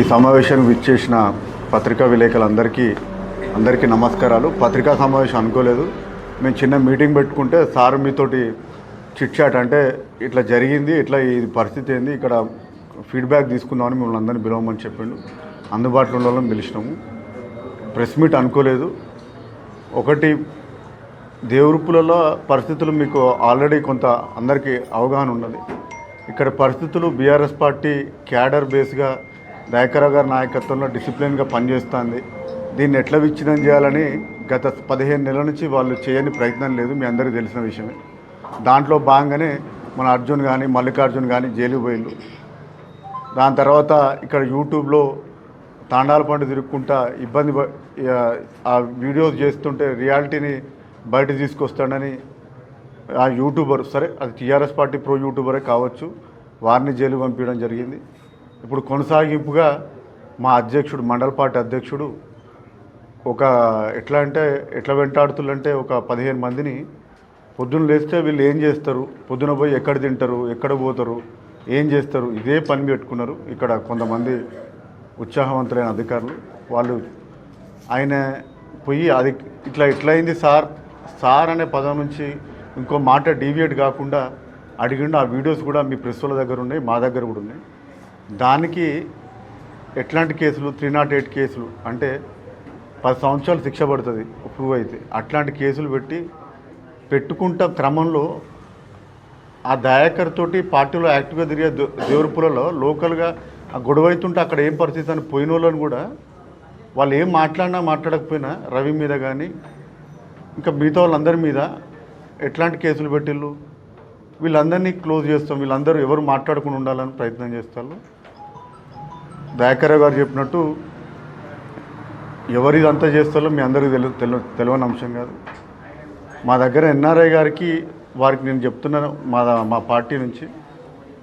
ఈ సమావేశానికి విచ్చేసిన పత్రికా విలేకరులందరికీ అందరికీ నమస్కారాలు. పత్రికా సమావేశం అనుకోలేదు. మేము చిన్న మీటింగ్ పెట్టుకుంటే సార్ మీతోటి చిట్ చాట్ అంటే ఇట్లా జరిగింది ఇట్లా ఈ పరిస్థితి ఏంది ఇక్కడ ఫీడ్బ్యాక్ తీసుకుందామని మిమ్మల్ని అందరినీ పిలవమని చెప్పిండు. అందుబాటులో ఉన్న వాళ్ళని పిలిచినాము. ప్రెస్ మీట్ అనుకోలేదు. ఒకటి దేవురుపులలో పరిస్థితులు మీకు ఆల్రెడీ కొంత అందరికీ అవగాహన ఉన్నది. ఇక్కడ పరిస్థితులు బీఆర్ఎస్ పార్టీ క్యాడర్ బేస్గా దయాకరావు గారి నాయకత్వంలో డిసిప్లిన్గా పనిచేస్తుంది. దీన్ని ఎట్లా విచ్ఛిన్నం చేయాలని గత పదిహేను నెలల నుంచి వాళ్ళు చేయని ప్రయత్నం లేదు మీ అందరికీ తెలిసిన విషయమే. దాంట్లో భాగంగానే మన అర్జున్ కానీ మల్లికార్జున్ కానీ జైలు పోయిళ్ళు. దాని తర్వాత ఇక్కడ యూట్యూబ్లో తాండాల పండు తిరుక్కుంటా ఇబ్బంది ఆ వీడియోస్ చేస్తుంటే రియాలిటీని బయట తీసుకొస్తాడని ఆ యూట్యూబర్ సరే అది టీఆర్ఎస్ పార్టీ ప్రో యూట్యూబరే కావచ్చు వారిని జైలు పంపించడం జరిగింది. ఇప్పుడు కొనసాగింపుగా మా అధ్యక్షుడు మండల పార్టీ అధ్యక్షుడు ఒక ఎట్లా అంటే ఎట్లా వెంటాడుతుందంటే ఒక పదిహేను మందిని పొద్దున్న లేస్తే వీళ్ళు ఏం చేస్తారు? పొద్దున పోయి ఎక్కడ తింటారు? ఎక్కడ పోతారు? ఏం చేస్తారు? ఇదే పని పెట్టుకున్నారు ఇక్కడ కొంతమంది ఉత్సాహవంతులైన అధికారులు. వాళ్ళు ఆయన పోయి అది ఇట్లా ఎట్లయింది సార్? సార్ అనే పదం నుంచి ఇంకో మాట డీవియేట్ కాకుండా అడిగిండు. ఆ వీడియోస్ కూడా మీ ప్రెస్ వాళ్ళ దగ్గర ఉన్నాయి మా దగ్గర కూడా ఉన్నాయి. దానికి ఎట్లాంటి కేసులు? త్రీ నాట్ ఎయిట్ కేసులు. అంటే పది సంవత్సరాలు శిక్ష పడుతుంది ప్రూవ్ అయితే. అట్లాంటి కేసులు పెట్టి పెట్టుకుంట క్రమంలో ఆ దయాకర్తోటి పార్టీలో యాక్టివ్గా తిరిగే దే- లోకల్గా ఆ గొడవ అవుతుంటే అక్కడ ఏం పరిస్థితి అని పోయిన వాళ్ళని కూడా వాళ్ళు ఏం మాట్లాడినా మాట్లాడకపోయినా రవి మీద కానీ ఇంకా మిగతా వాళ్ళందరి మీద ఎట్లాంటి కేసులు పెట్టిళ్ళు? వీళ్ళందరినీ క్లోజ్ చేస్తాం. వీళ్ళందరూ ఎవరు మాట్లాడకుండా ఉండాలని ప్రయత్నం చేస్తారు. దయాకర్ గారు చెప్పినట్టు ఎవరు ఇదంతా చేస్తారో మీ అందరికీ తెలియ తెలియని అంశం కాదు. మా దగ్గర ఎన్ఆర్ఐ గారికి వారికి నేను చెప్తున్నాను మా మా పార్టీ నుంచి.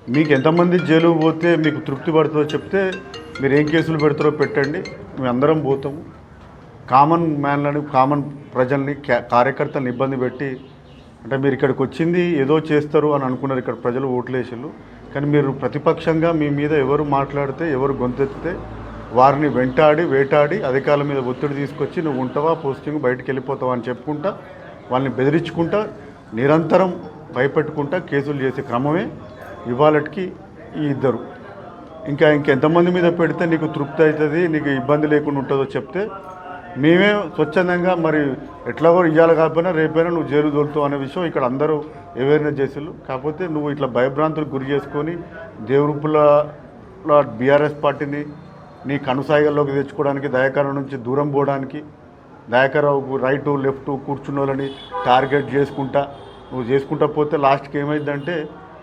మీకు ఎంతమంది జైలు పోతే మీకు తృప్తి పడుతుందో చెప్తే మీరు ఏం కేసులు పెడతారో పెట్టండి. మేము అందరం పోతాము. కామన్ మ్యాన్లని కామన్ ప్రజల్ని క్యా- కార్యకర్తలను ఇబ్బంది పెట్టి అంటే మీరు ఇక్కడికి వచ్చింది ఏదో చేస్తారు అని అనుకున్నారు ఇక్కడ ప్రజలు ఓట్లేసారు కానీ మీరు ప్రతిపక్షంగా మీ మీద ఎవరు మాట్లాడితే ఎవరు గొంతెత్తితే వారిని వెంటాడి వేటాడి అధికారుల మీద ఒత్తిడి తీసుకొచ్చి నువ్వు ఉంటావా పోస్టింగ్ బయటకు వెళ్ళిపోతావా అని చెప్పుకుంటా వాళ్ళని బెదిరించుకుంటా నిరంతరం భయపెట్టుకుంటా కేసులు చేసే క్రమమే ఇవాళకి ఈ ఇద్దరు. ఇంకా ఇంకెంతమంది మీద పెడితే నీకు తృప్తి అవుతుంది నీకు ఇబ్బంది లేకుండా ఉంటుందో చెప్తే మేమే స్వచ్ఛందంగా మరి ఎట్లా కూడా ఇవ్వాలి కాకపోయినా రేపైనా నువ్వు జైలు దొరుకుతావు అనే విషయం ఇక్కడ అందరూ అవేర్నెస్ చేసిళ్ళు. కాకపోతే నువ్వు ఇట్లా భయభ్రాంతులకు గురి చేసుకొని దేవురుపుల బీఆర్ఎస్ పార్టీని నీ కనుసాయిగల్లోకి తెచ్చుకోవడానికి దయాకరం నుంచి దూరం పోవడానికి దయాకరావు రైటు లెఫ్ట్ కూర్చున్న వాళ్ళని టార్గెట్ చేసుకుంటా నువ్వు చేసుకుంటా పోతే లాస్ట్కి ఏమైందంటే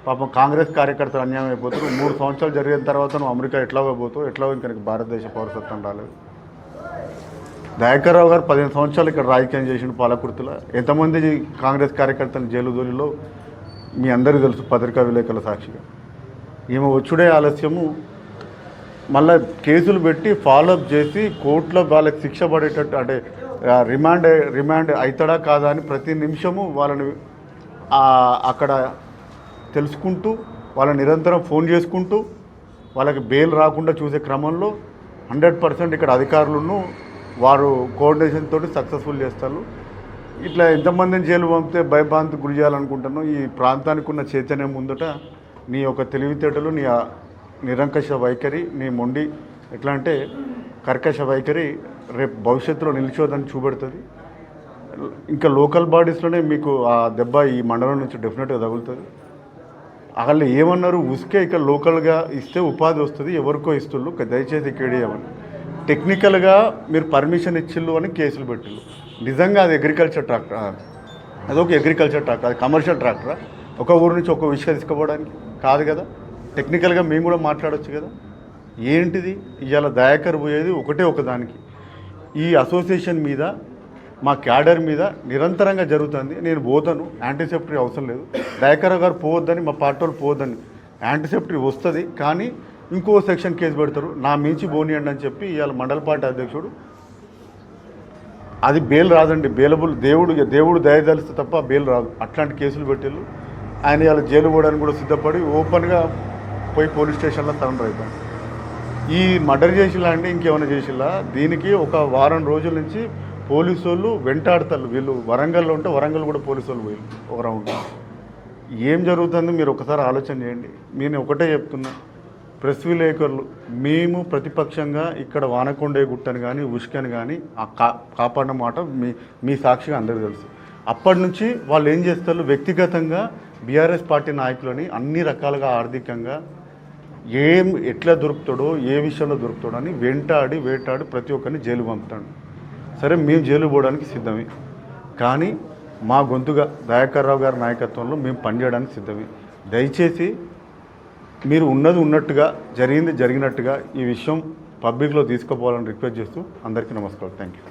పాపం కాంగ్రెస్ కార్యకర్తలు అన్యాయం అయిపోతారు. మూడు సంవత్సరాలు జరిగిన తర్వాత నువ్వు అమెరికా ఎట్లాగో పోతావు ఎట్లాగో ఇంకా భారతదేశ పౌరసత్వం రాలేదు. దయాకర్రావు గారు పదిహేను సంవత్సరాలు ఇక్కడ రాజకీయం చేసిన పాలకుర్తిలో. ఎంతమంది కాంగ్రెస్ కార్యకర్తలు జైలు దోలిలో మీ అందరికీ తెలుసు పత్రికా విలేకరుల సాక్షిగా. ఈమె వచ్చుడే ఆలస్యము. మళ్ళీ కేసులు పెట్టి ఫాలోఅప్ చేసి కోర్టులో వాళ్ళకి శిక్ష పడేటట్టు అంటే రిమాండ్ రిమాండ్ అవుతాడా కాదా అని ప్రతి నిమిషము వాళ్ళని అక్కడ తెలుసుకుంటూ వాళ్ళని నిరంతరం ఫోన్ చేసుకుంటూ వాళ్ళకి బెయిల్ రాకుండా చూసే క్రమంలో హండ్రెడ్ పర్సెంట్ ఇక్కడ అధికారులను వారు కోఆర్డినేషన్ తోటి సక్సెస్ఫుల్ చేస్తారు. ఇట్లా ఎంతమందిని జైలు పంపితే భయభ్రాంతి గురి చేయాలనుకుంటున్నాను ఈ ప్రాంతానికి ఉన్న చైతన్యం ముందట నీ యొక్క తెలివితేటలు నీ నిరంకష వైఖరి నీ మొండి ఎట్లా అంటే కర్కశ వైఖరి రేపు భవిష్యత్తులో నిలిచోదని చూపెడుతుంది. ఇంకా లోకల్ బాడీస్లోనే మీకు ఆ దెబ్బ ఈ మండలం నుంచి డెఫినెట్గా తగులుతుంది. వాళ్ళు ఏమన్నారు? ఉసుకే ఇక్కడ లోకల్గా ఇస్తే ఉపాధి వస్తుంది ఎవరికో ఇస్తుళ్ళు. దయచేసి ఇక్కడ ఇవ్వమని టెక్నికల్గా మీరు పర్మిషన్ ఇచ్చిళ్ళు అని కేసులు పెట్టిళ్ళు. నిజంగా అది అగ్రికల్చర్ ట్రాక్టర్ అదొక అగ్రికల్చర్ ట్రాక్టర్ అది కమర్షియల్ ట్రాక్టరా ఒక ఊరు నుంచి ఒక విషయం తీసుకుపోవడానికి? కాదు కదా. టెక్నికల్గా మేము కూడా మాట్లాడొచ్చు కదా. ఏంటిది? ఇవాళ దయాకర్ పోయేది ఒకటే ఒకదానికి ఈ అసోసియేషన్ మీద మా క్యాడర్ మీద నిరంతరంగా జరుగుతుంది. నేను పోతాను. యాంటీసెప్టరీ అవసరం లేదు. దయాకర్ గారు పోవద్దని మా పార్టీ వాళ్ళు పోవద్దని. యాంటీసెప్టరీ వస్తుంది. కానీ ఇంకో సెక్షన్ కేసు పెడతారు. నా మించి పోనీయండి అని చెప్పి ఇవాళ మండల పార్టీ అధ్యక్షుడు అది బెయిల్ రాదండి. బెయిలబుల్ దేవుడు దేవుడు దయదలిస్తే తప్ప బెయిల్ రాదు. అట్లాంటి కేసులు పెట్టారు ఆయన ఇవాళ జైలు పోవడానికి కూడా సిద్ధపడి ఓపెన్గా పోయి పోలీస్ స్టేషన్లో సరెండర్ అయిపోయాడు ఈ మర్డర్ చేసిలా అంటే ఇంకేమైనా చేసిలా దీనికి ఒక వారం రోజుల నుంచి పోలీసు వాళ్ళు వెంటాడతారు వీళ్ళు వరంగల్లో ఉంటే వరంగల్ కూడా పోలీసు వాళ్ళు పోయి ఒక రౌండ్. ఏం జరుగుతుందో మీరు ఒకసారి ఆలోచన చేయండి. నేను ఒకటే చెప్తున్నా. ప్రెస్ విలేకరులు మేము ప్రతిపక్షంగా ఇక్కడ వానకొండే గుట్టను కానీ ఉష్కని కానీ ఆ కా కాపాడిన మాట మీ మీ సాక్షిగా అందరికీ తెలుసు. అప్పటి నుంచి వాళ్ళు ఏం చేస్తారు? వ్యక్తిగతంగా బీఆర్ఎస్ పార్టీ నాయకులని అన్ని రకాలుగా ఆర్థికంగా ఏం ఎట్లా దొరుకుతాడో ఏ విషయంలో దొరుకుతాడో అని వెంటాడి వేటాడి ప్రతి ఒక్కరిని జైలు పంపుతాడు. సరే మేము జైలు పోవడానికి సిద్ధమే. కానీ మా గొంతుగా దయాకర్ రావు గారి నాయకత్వంలో మేము పనిచేయడానికి సిద్ధమే. దయచేసి మీరు ఉన్నది ఉన్నట్టుగా జరిగింది జరిగినట్టుగా ఈ విషయం పబ్లిక్లో తీసుకుపోవాలని రిక్వెస్ట్ చేస్తూ అందరికీ నమస్కారం. Thank you